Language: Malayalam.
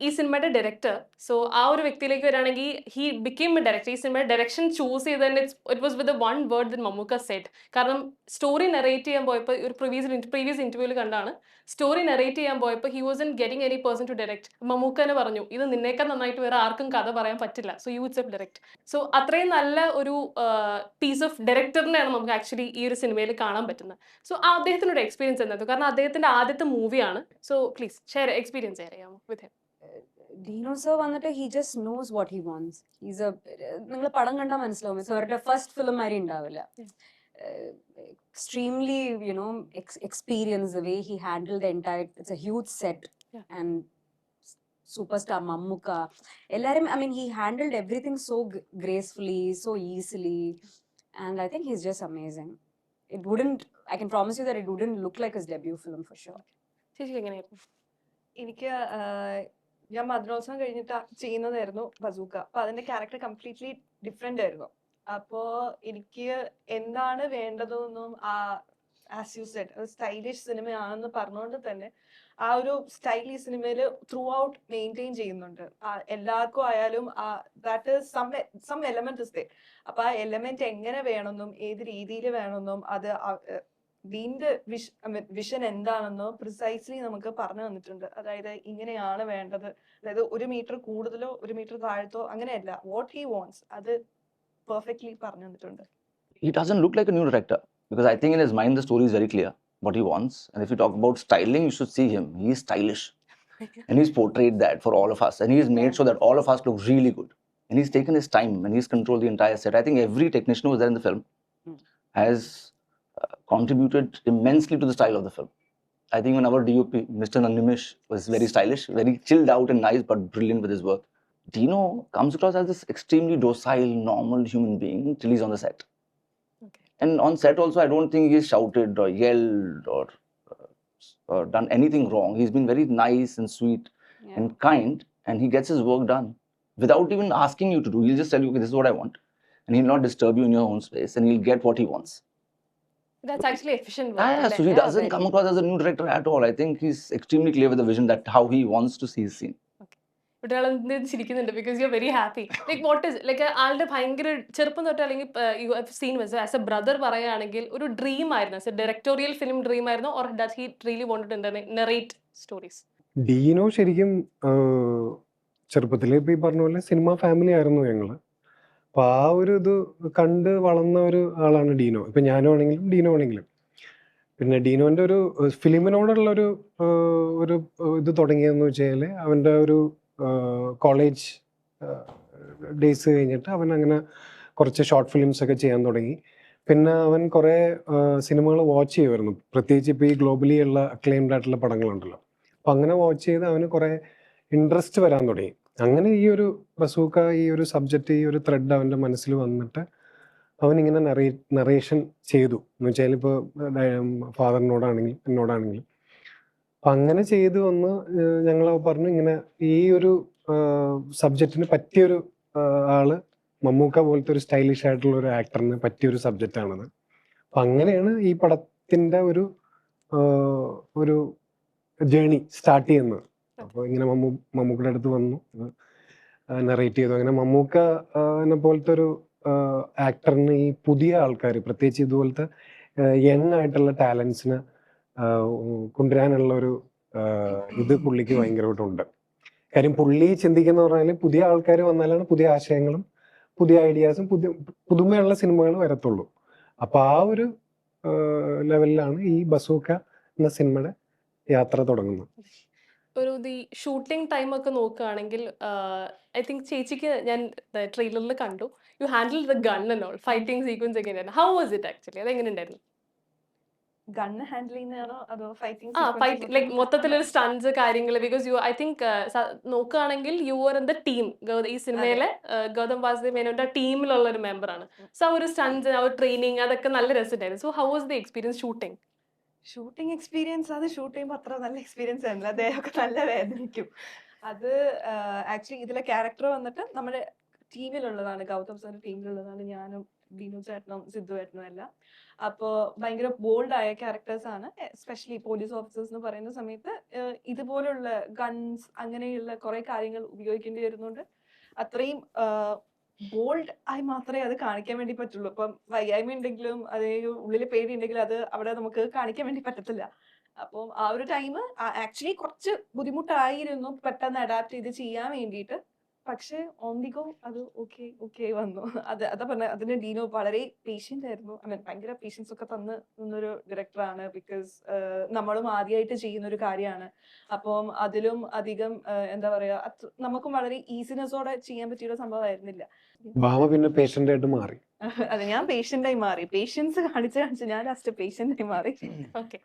ഈ സിനിമയുടെ ഡയറക്ടർ സോ ആ ഒരു വ്യക്തിയിലേക്ക് വരാണെങ്കിൽ ഹി ബിക്കെയിം എ ഡയറക്ടർ ഈ സിനിമയുടെ ഡയറക്ഷൻ ചൂസ് ചെയ്തതിന് it was with one word then Mammukka set കാരണം സ്റ്റോറി നെറേറ്റ് ചെയ്യാൻ പോയപ്പോൾ ഒരു പ്രീവിയസ് പ്രീവിയസ് ഇന്റർവ്യൂവിൽ കണ്ടാണ് സ്റ്റോറി നെറേറ്റ് ചെയ്യാൻ പോയപ്പോൾ he was in getting any person to direct Mammukka തന്നെ പറഞ്ഞു ഇത് നിന്നേക്കാൾ നന്നായിട്ട് വേറെ ആർക്കും കഥ പറയാൻ പറ്റില്ല. So you it's if direct so അത്രയും നല്ല ഒരു പീസ് ഓഫ് ഡയറക്ടറിനെയാണ് നമുക്ക് ആക്ച്വലി ഈ ഒരു സിനിമയിൽ കാണാൻ പറ്റുന്നത്. സോ ആ അദ്ദേഹത്തിനൊരു എക്സ്പീരിയൻസ് എന്തായിരുന്നു കാരണം അദ്ദേഹത്തിന്റെ ആദ്യത്തെ മൂവിയാണ് so please share experience share ചെയ്യാമോ വിത്ത് ഡീനോ സർ വന്നിട്ട് he just knows what he wants is a നിങ്ങൾ പടം കണ്ടാൽ മനസ്സിലാവും. സാറിന്റെ ഫസ്റ്റ് ഫിലിം മാതിരി ഉണ്ടാവില്ല. Extremely you know experience the way he handle the entire it's a huge set. And super star Mammukka എല്ലാവരും I mean he handled everything so gracefully so easily and I think his just amazing it wouldn't I can promise you that it wouldn't look like his debut film for sure എങ്ങനെയായിരുന്നു? എനിക്ക് ഞാൻ മദ്രോത്സവം കഴിഞ്ഞിട്ട് ചെയ്യുന്നതായിരുന്നു ബസൂക്ക. അപ്പൊ അതിന്റെ ക്യാരക്ടർ കംപ്ലീറ്റ്ലി ഡിഫറെന്റ് ആയിരുന്നു. അപ്പോ എനിക്ക് എന്താണ് വേണ്ടതെന്നും ആ ആസ് യു സെഡ് സ്റ്റൈലിഷ് സിനിമയാണെന്ന് പറഞ്ഞുകൊണ്ട് തന്നെ ആ ഒരു സ്റ്റൈൽ ഈ സിനിമയിൽ ത്രൂ ഔട്ട് മെയിന്റെയിൻ ചെയ്യുന്നുണ്ട് എല്ലാവർക്കും ആയാലും that is some some element is they അപ്പൊ ആ എലമെന്റ് എങ്ങനെ വേണമെന്നും ഏത് രീതിയിൽ വേണമെന്നും അത് വീന്റെ വിഷ വിഷൻ എന്താണെന്നോ പ്രിസൈസ്ലി നമുക്ക് പറഞ്ഞു തന്നിട്ടുണ്ട്. അതായത് ഇങ്ങനെയാണ് വേണ്ടത്. അതായത് ഒരു മീറ്റർ കൂടുതലോ ഒരു മീറ്റർ താഴത്തോ അങ്ങനെയല്ല. വാട്ട് ഹി വോൺസ് അത് പെർഫെക്റ്റ്ലി പറഞ്ഞു തന്നിട്ടുണ്ട്. He doesn't look like a new director because I think in his mind the story is very clear what he wants and if you talk about styling you should see him he is stylish and he's portrait that for all of us and he's made so that all of us look really good and he's taken his time and he's control the entire set I think every technician was there in the film has contributed immensely to the style of the film. I think when our DOP, Mr. Nanimish, was very stylish, very chilled out and nice, but brilliant with his work. Dino comes across as this extremely docile, normal human being till he's on the set. Okay. And on set also, I don't think he's shouted or yelled or, uh, or done anything wrong. He's been very nice and sweet Yeah. and kind, and he gets his work done without even asking you to do. He'll just tell you, okay, this is what I want. And he'll not disturb you in your own space, and he'll get what he wants. That's actually efficient. Work. yeah, so he Yeah, doesn't very. come across as a new director at all. I think he's extremely clear with the vision that how he wants to see his scene. ചിരിക്കുന്നുണ്ട് because you are very happy like what is like ആളുടെ ഭയങ്കര ചെറുപ്പം തൊട്ട് അല്ലെങ്കിൽ you have seen as a brother പറയുകയാണെങ്കിൽ ഒരു ഡ്രീം ആയിരുന്നു as a directorial film dream ആയിരുന്നു or does he really wanted narrate stories Dino ശരിക്കും ചെറുപ്പത്തിൽ ഇപ്പം ഈ പറഞ്ഞ പോലെ സിനിമ ഫാമിലി ആയിരുന്നു ഞങ്ങൾ അപ്പൊ ആ ഒരു ഇത് കണ്ട് വളർന്ന ഒരു ആളാണ് ഡീനോ. ഇപ്പൊ ഞാനും ആണെങ്കിലും ഡീനോ ആണെങ്കിലും. പിന്നെ ഡീനോന്റെ ഒരു ഫിലിമിനോടുള്ള ഒരു ഒരു ഇത് തുടങ്ങിയതെന്ന് വെച്ചാൽ അവന്റെ ഒരു കോളേജ് ഡേയ്സ് കഴിഞ്ഞിട്ട് അവൻ അങ്ങനെ കുറച്ച് ഷോർട്ട് ഫിലിംസ് ഒക്കെ ചെയ്യാൻ തുടങ്ങി. പിന്നെ അവൻ കുറേ സിനിമകൾ വാച്ച് ചെയ്യുമായിരുന്നു. പ്രത്യേകിച്ച് ഇപ്പോൾ ഈ ഗ്ലോബലി ഉള്ള അക്ലെയിംഡ് ആയിട്ടുള്ള പടങ്ങളുണ്ടല്ലോ. അപ്പം അങ്ങനെ വാച്ച് ചെയ്ത് അവന് കുറേ ഇൻട്രസ്റ്റ് വരാൻ തുടങ്ങി. അങ്ങനെ ഈ ഒരു ബസൂക്ക ഈ ഒരു സബ്ജക്റ്റ് ഈ ഒരു ത്രെഡ് അവന്റെ മനസ്സിൽ വന്നിട്ട് അവൻ ഇങ്ങനെ നറേ നറേഷൻ ചെയ്തു. എന്ന് വെച്ചാൽ ഇപ്പോൾ ഫാദറിനോടാണെങ്കിലും എന്നോടാണെങ്കിലും അപ്പം അങ്ങനെ ചെയ്തു വന്ന് ഞങ്ങൾ പറഞ്ഞു ഇങ്ങനെ ഈ ഒരു സബ്ജക്റ്റിന് പറ്റിയൊരു ആൾ മമ്മൂക്ക പോലത്തെ ഒരു സ്റ്റൈലിഷ് ആയിട്ടുള്ള ഒരു ആക്ടറിന് പറ്റിയൊരു സബ്ജക്റ്റ് ആണത്. അപ്പം അങ്ങനെയാണ് ഈ പടത്തിന്റെ ഒരു ഒരു ജേണി സ്റ്റാർട്ട് ചെയ്യുന്നത്. അപ്പോൾ ഇങ്ങനെ മമ്മൂ മമ്മൂക്കയുടെ അടുത്ത് വന്നു നറേറ്റ് ചെയ്തു. അങ്ങനെ മമ്മൂക്കനെ പോലത്തെ ഒരു ആക്ടറിന് ഈ പുതിയ ആൾക്കാർ പ്രത്യേകിച്ച് ഇതുപോലത്തെ യങ് ആയിട്ടുള്ള ടാലൻസിന് കൊണ്ടുവരാനുള്ള ഒരു ഇത് പുള്ളിക്ക് ഭയങ്കരമായിട്ടുണ്ട്. കാര്യം പുള്ളി ചിന്തിക്കുന്ന പറഞ്ഞാൽ പുതിയ ആൾക്കാർ വന്നാലാണ് പുതിയ ആശയങ്ങളും പുതിയ ഐഡിയാസും പുതിയ പുതുമയുള്ള സിനിമകൾ വരത്തുള്ളൂ. അപ്പൊ ആ ഒരു ലെവലിലാണ് ഈ ബസൂക്ക എന്ന സിനിമയുടെ യാത്ര തുടങ്ങുന്നത്. ഒരു ഈ ഷൂട്ടിംഗ് ടൈം ഒക്കെ നോക്കുകയാണെങ്കിൽ ഐ തിങ്ക് ചേച്ചിക്ക് ഞാൻ ട്രെയിലറിൽ കണ്ടു. You handle the gun and all fighting sequence എങ്ങനെയാണ്? How was it actually? അത് എങ്ങനെ ഉണ്ടായിരുന്നു? ഗണ്ണ് ഹാൻഡിൽ ചെയ്യുന്നതാണോ അതോ ഫൈറ്റിംഗ് ആ ഫൈറ്റ് ലൈക്ക് മൊത്തത്തിലൊരു സ്റ്റൺസ് കാര്യങ്ങൾ ബിക്കോസ് യു ഐ തിങ്ക് നോക്കുകയാണെങ്കിൽ you are in the team. ഈ സിനിമയിലെ ഗൗതം വാസുദേവ് മേനോന്റെ ടീമിലുള്ള ഒരു മെമ്പറാണ്. സോ ആ ഒരു സ്റ്റൺസ് ആ ഒരു ട്രെയിനിങ് അതൊക്കെ നല്ല രസമുണ്ടായിരുന്നു. So how was the experience shooting? Shooting experience അത് ഷൂട്ട് ചെയ്യുമ്പോൾ അത്ര നല്ല എക്സ്പീരിയൻസ് ആയിരുന്നില്ല അദ്ദേഹമൊക്കെ നല്ല വേദനിക്കും. അത് ആക്ച്വലി ഇതിലെ ക്യാരക്ടർ വന്നിട്ട് നമ്മുടെ ടീമിലുള്ളതാണ് ഗൗതം സാറിന്റെ ടീമിലുള്ളതാണ് ഞാനും ബീനു ചേട്ടനും സിദ്ധു ചേട്ടനും എല്ലാം. അപ്പോൾ ഭയങ്കര ബോൾഡ് ആയ ക്യാരക്ടേഴ്സ് ആണ്. എസ്പെഷ്യലി പോലീസ് ഓഫീസേഴ്സ് എന്ന് പറയുന്ന സമയത്ത് ഇതുപോലുള്ള ഗൺസ് അങ്ങനെയുള്ള കുറെ കാര്യങ്ങൾ ഉപയോഗിക്കേണ്ടി വരുന്നുണ്ട്. അത്രയും ബോൾഡ് ആയി മാത്രമേ അത് കാണിക്കാൻ വേണ്ടി പറ്റുള്ളൂ. ഇപ്പം വയ്യായ്മ ഉണ്ടെങ്കിലും അതേ ഉള്ളിൽ പേടി ഉണ്ടെങ്കിലും അത് അവിടെ നമുക്ക് കാണിക്കാൻ വേണ്ടി പറ്റത്തില്ല. അപ്പം ആ ഒരു ടൈം ആക്ച്വലി കുറച്ച് ബുദ്ധിമുട്ടായിരുന്നു പെട്ടെന്ന് അഡാപ്റ്റ് ചെയ്ത് ചെയ്യാൻ വേണ്ടിയിട്ട്. പക്ഷെ ഓൺ ദി ഗോ അത് ഓക്കെ ഓക്കെ വന്നു. അത് അതാ പറഞ്ഞ അതിന് ഡീനോ വളരെ പേഷ്യന്റ് ആയിരുന്നു. ഐ മീൻ ഭയങ്കര പേഷ്യൻസ് ഒക്കെ തന്ന് നിന്നൊരു ഡയറക്ടറാണ് ബിക്കോസ് നമ്മളും ആദ്യമായിട്ട് ചെയ്യുന്ന ഒരു കാര്യമാണ്. അപ്പം അതിലും അധികം എന്താ പറയുക നമുക്കും വളരെ ഈസിനെസ്സോടെ ചെയ്യാൻ പറ്റിയൊരു സംഭവമായിരുന്നില്ല. ഭാമ പിന്നെ പേഷ്യന്റ് ആയിട്ട് മാറി. അതെ ഞാൻ പേഷ്യന്റായി മാറി. പേഷ്യൻസ് കാണിച്ച് കാണിച്ച് ഞാൻ ലാസ്റ്റ് പേഷ്യന്റായി മാറി. ഓക്കെ